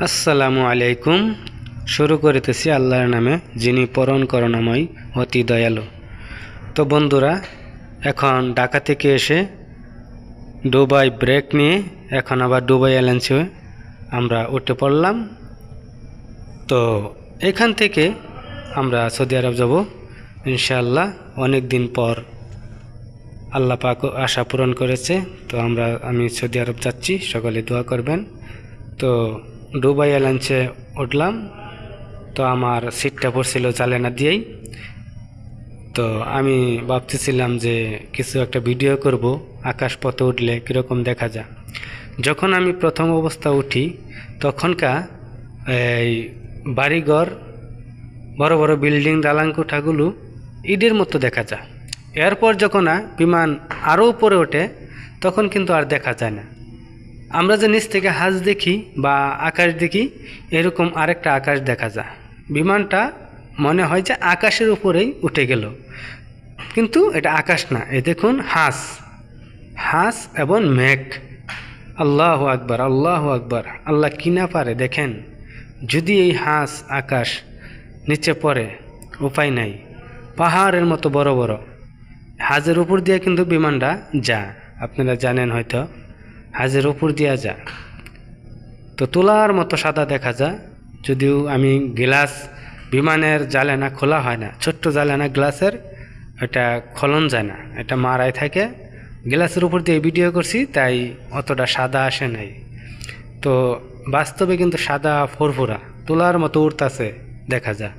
আসসালামু আলাইকুম। শুরু করিতেছি আল্লাহর নামে, যিনি পরণ করুণাময়, অতি দয়ালু। তো বন্ধুরা, এখন ঢাকা থেকে এসে দুবাই ব্রেক নিয়ে, এখন আবার দুবাই এয়ারলাইন্সে আমরা উঠে পড়লাম। তো এখান থেকে আমরা সৌদি আরব যাব, ইনশাআল্লাহ অনেক দিন পর আল্লাহ পাক আশা পূরণ করেছে। তো আমরা, আমি সৌদি আরব যাচ্ছি, সকলে দোয়া করবেন। তো দুবাই এয়ারলাইন্সে উঠলাম। তো আমার সিটটা পড়ছিল চালেনা দিয়েই। তো আমি ভাবতেছিলাম যে কিছু একটা ভিডিও করব, আকাশপথে উঠলে কীরকম দেখা যায়। যখন আমি প্রথম অবস্থা উঠি, তখনকার এই বাড়িঘর, বড় বড় বিল্ডিং, দালান কোঠাগুলো ইটের মতো দেখা যায়। এরপর যখন বিমান আরও উপরে ওঠে, তখন কিন্তু আর দেখা যায় না। আমরা যে নিচ থেকে হাঁস দেখি বা আকাশ দেখি, এরকম আরেকটা আকাশ দেখা যায়। বিমানটা মনে হয় যে আকাশের উপরেই উঠে গেল। কিন্তু এটা আকাশ না, এ দেখুন হাঁস। হাঁস এবং মেঘ। আল্লাহ আকবার আল্লাহ আকবার। আল্লাহ কি না পারে, দেখেন। যদি এই হাঁস আকাশ নিচে পড়ে, উপায় নাই। পাহাড়ের মতো বড় বড়। হাজের উপর দিয়ে কিন্তু বিমানটা যা আপনারা জানেন হয়তো। হাজের উপর দিয়া যা। তো তোলার মতো সাদা দেখা যায় যদিও আমি গ্লাস বিমানের জালেনা খোলা হয় না, ছোট্ট জালেনা গ্লাসের, এটা খলন যায় না, এটা মারাই থাকে। গ্লাসের উপর দিয়ে ভিডিও করছি, তাই অতটা সাদা আসে নাই। তো বাস্তবে কিন্তু সাদা ফুরফুরা, তোলার মতো উঠতাছে দেখা যায়